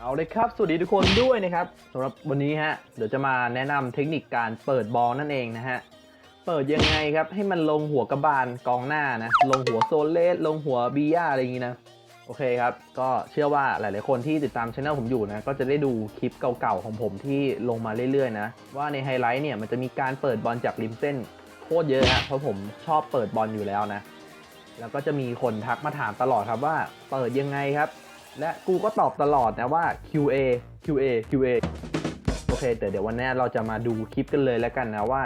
เอาเลยครับ สวัสดีทุกคนด้วยนะครับสำหรับวันนี้ฮะ เดี๋ยวจะมาแนะนำเทคนิคการเปิดบอลนั่นเองนะฮะ เปิดยังไงครับ ให้มันลงหัวกระบาลกองหน้านะ ลงหัวโซเลสลงหัวบีย่าอะไรอย่างนี้นะ โอเคครับ ก็เชื่อว่าหลาย ๆ คนที่ติดตามช anel ผมอยู่นะ ก็จะได้ดูคลิปเก่า ๆ ของผมที่ลงมาเรื่อย ๆ นะ ว่าในไฮไลท์เนี่ยมันจะมีการเปิดบอลจากริมเส้นโคตรเยอะฮะ เพราะผมชอบเปิดบอลอยู่แล้วนะ แล้วก็จะมีคนทักมาถามตลอดครับว่า เปิดยังไงครับ และกูก็ตอบตลอดนะว่า QA QA QA โอเคแต่เดี๋ยววันนี้เราจะมาดูคลิปกันเลยแล้วกันนะว่า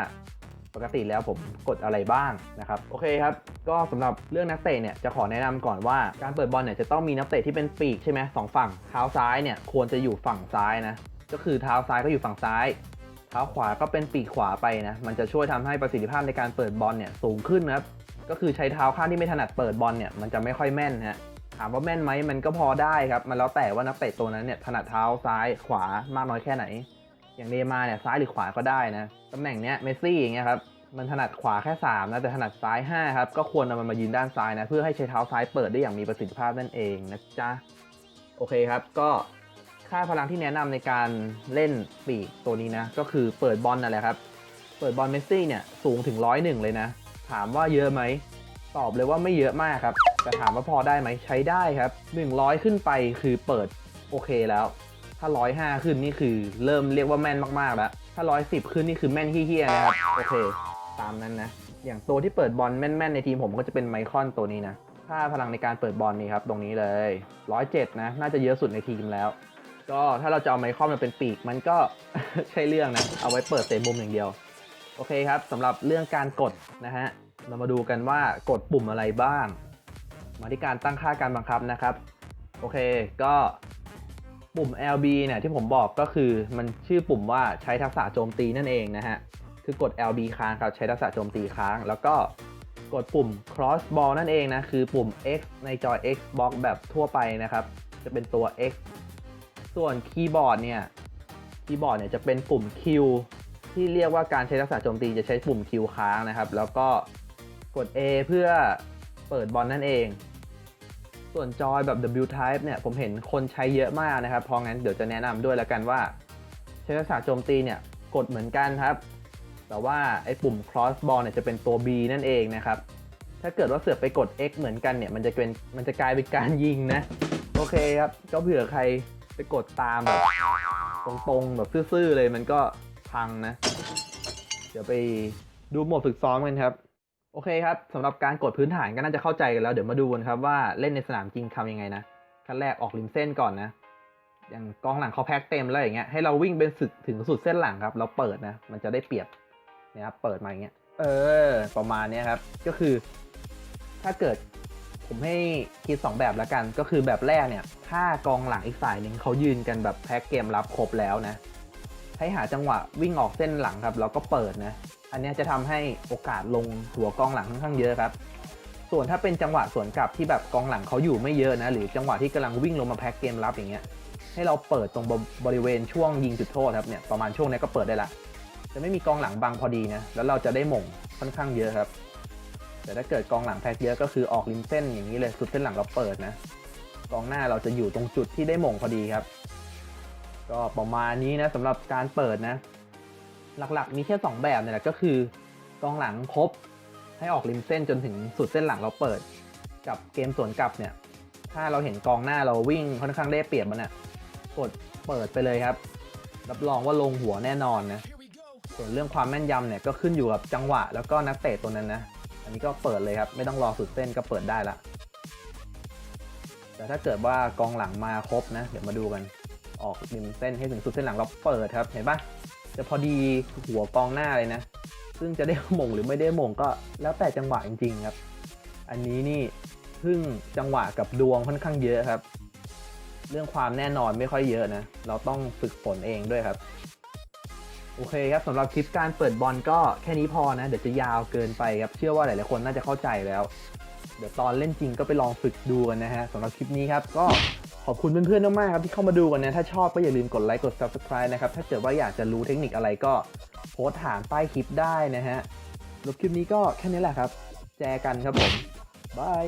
ปกติแล้วผมกดอะไรบ้างนะครับ โอเคครับ ก็สำหรับเรื่องนักเตะเนี่ยจะขอแนะนำก่อนว่าการเปิดบอลเนี่ยจะต้องมีนักเตะที่เป็นปีกใช่ไหมสองฝั่งเท้าซ้ายเนี่ยควรจะอยู่ฝั่งซ้ายนะก็คือเท้าซ้ายก็อยู่ฝั่งซ้ายเท้าขวาก็เป็นปีกขวาไปนะมันจะช่วยทำให้ประสิทธิภาพในการเปิดบอลเนี่ยสูงขึ้นนะครับก็คือใช้เท้าข้างที่ไม่ถนัดเปิดบอลเนี่ยมันจะไม่ค่อยแม่นฮะามว่าแม่นไหมมันก็พอได้ครับมันแล้วแต่ว่านักเตะตัวนั้นเนี่ยถนัดเท้าซ้ายขวามากน้อยแค่ไหน อย่างเนมาเนี่ยซ้ายหรือขวาก็ได้นะตำแหน่งเนี้ยเมสซี่อย่างเงี้ยครับมันถนัดขวาแค่ 3 นะ แต่ถนัดซ้าย 5 ครับ ก็ควรนำมันมายืนด้านซ้ายนะ เพื่อให้ใช้เท้าซ้ายเปิดได้อย่างมีประสิทธิภาพนั่นเองนะจ๊ะ โอเคครับ ก็ค่าพลังที่แนะนำในการเล่นปีกตัวนี้นะ ก็คือเปิดบอลนั่นแหละครับ เปิดบอลเมสซี่เนี่ย สูงถึงร้อยหนึ่งเลยนะ ถามว่าเยอะไหม ตอบเลยว่าไม่เยอะมากครับ แต่ถามว่าพอได้ไหมใช้ได้ครับ 100 ขึ้นไปคือเปิดโอเคแล้ว ถ้า 105 ขึ้นนี่คือเริ่มเรียกว่าแม่นมากๆแล้ว ถ้า 110 ขึ้นนี่คือแม่นเฮี้ยๆนะครับ โอเค ตามนั้นนะ อย่างตัวที่เปิดบอลแม่นๆในทีมผมก็จะเป็นไมคอนตัวนี้นะ ค่าพลังในการเปิดบอลนี่ครับตรงนี้เลย 107 นะ น่าจะเยอะสุดในทีมแล้ว ก็ถ้าเราจะเอาไมคอนมาเป็นปีกมันก็ใช่เรื่องนะ เอาไว้เปิดเตะมุมอย่างเดียว โอเคครับสำหรับเรื่องการกดนะฮะ เรามาดูกันว่ากดปุ่มอะไรบ้าง มาที่การตั้งค่าการบังคับนะครับ โอเค ก็ปุ่ม LB เนี่ยที่ผมบอกก็คือมันชื่อปุ่มว่าใช้ทักษะโจมตีนั่นเองนะฮะ คือกด LB ค้างครับใช้ทักษะโจมตีค้าง แล้วก็กดปุ่ม cross ball นั่นเองนะ คือปุ่ม X ในจอ Xbox แบบทั่วไปนะครับ จะเป็นตัว X ส่วนคีย์บอร์ดเนี่ยคีย์บอร์ดเนี่ยจะเป็นปุ่ม Q ที่เรียกว่าการใช้ทักษะโจมตีจะใช้ปุ่ม Q ค้างนะครับ แล้วก็กด A เพื่อ เปิดบอลนั่นเอง ส่วนจอยแบบ W type เนี่ยผมเห็นคนใช้เยอะมากนะครับ เพราะงั้นเดี๋ยวจะแนะนำด้วยแล้วกันว่าใช้ทักษะโจมตีเนี่ยกดเหมือนกันครับ แต่ว่าไอ้ปุ่ม cross ball เนี่ยจะเป็นตัว B นั่นเองนะครับ ถ้าเกิดว่าเสือกไปกด X เหมือนกันเนี่ยมันจะเป็นมันจะกลายเป็นการยิงนะ โอเคครับก็เผื่อใครไปกดตามแบบตรงๆแบบซื่อๆเลยมันก็พังนะ เดี๋ยวไปดูโหมดฝึกซ้อมกันครับ โอเคครับสำหรับการกดพื้นฐานก็น่าจะเข้าใจกันแล้ว เดี๋ยวมาดูกันครับว่าเล่นในสนามจริงทำยังไงนะขั้นแรกออกริมเส้นก่อนนะ อย่างกองหลังเขาแพ็คเต็มแล้วอย่างเงี้ยให้เราวิ่งเป็นสึกถึงสุดเส้นหลังครับ เราเปิดนะ มันจะได้เปรียบนี่ยครับเปิดมาอย่างเงี้ยเออ ประมาณนี้ครับ ก็คือ ถ้าเกิดผมให้คิด 2 แบบแล้วกัน ก็คือแบบแรกเนี่ย ถ้ากองหลังอีกฝ่ายหนึ่งเขายืนกันแบบแพ็คเกมรับครบแล้วนะ ให้หาจังหวะวิ่งออกเส้นหลังครับ แล้วก็เปิดนะ อันนี้จะทำให้โอกาสลงหัวกองหลังค่อนข้างเยอะครับ ส่วนถ้าเป็นจังหวะสวนกลับที่แบบกองหลังเขาอยู่ไม่เยอะนะ หรือจังหวะที่กำลังวิ่งลงมาแพ็คเกมรับอย่างเงี้ย ให้เราเปิดตรงบบริเวณช่วงยิงจุดโทษครับเนี่ยประมาณช่วงนี้ก็เปิดได้ละ จะไม่มีกองหลังบังพอดีนะ แล้วเราจะได้หม่งค่อนข้างเยอะครับ แต่ถ้าเกิดกองหลังแพ็คเยอะก็คือออกริมเส้นอย่างนี้เลยสุดเส้นหลังเราเปิดนะ กองหน้าเราจะอยู่ตรงจุดที่ได้หม่งพอดีครับ ก็ประมาณนี้นะสำหรับการเปิดนะ หลักๆ มีแค่ 2 แบบเนี่ยแหละก็คือกองหลังครบให้ออกริมเส้นจนถึงสุดเส้นหลังเราเปิด กับเกมสวนกลับเนี่ย ถ้าเราเห็นกองหน้าเราวิ่งค่อนข้างได้เปรียบมันน่ะกดเปิดไปเลยครับ รับรองว่าลงหัวแน่นอนนะส่วนเรื่องความแม่นยำเนี่ยก็ขึ้นอยู่กับจังหวะ แล้วก็นักเตะตัวนั้นนะอันนี้ก็เปิดเลยครับ ไม่ต้องรอสุดเส้นก็เปิดได้ละแต่ถ้าเกิดว่ากองหลังมาครบนะ เดี๋ยวมาดูกัน ออกริมเส้นให้ถึงสุดเส้นหลังเราเปิดครับ เห็นปะ จะพอดีหัวกองหน้าเลยนะ ซึ่งจะได้มงหรือไม่ได้มงก็แล้วแต่จังหวะจริงๆครับ อันนี้นี่พึ่งจังหวะกับดวงค่อนข้างเยอะครับ เรื่องความแน่นอนไม่ค่อยเยอะนะ เราต้องฝึกฝนเองด้วยครับ โอเคครับสำหรับคลิปการเปิดบอลก็แค่นี้พอนะ เดี๋ยวจะยาวเกินไปครับ เชื่อว่าหลายๆคนน่าจะเข้าใจแล้ว ดี๋ยวตอนเล่นจริงก็ไปลองฝึกดูกันนะฮะสำหรับคลิปนี้ครับก็ขอบคุณเพื่อนๆมากๆครับที่เข้ามาดูกันนะถ้าชอบก็อย่าลืมกดไลค์กด subscribe นะครับถ้าเกิดว่าอยากจะรู้เทคนิคอะไรก็โพสถามใต้คลิปได้นะฮะสำหรับคลิปนี้ก็แค่นี้แหละครับ แจกันครับผมบาย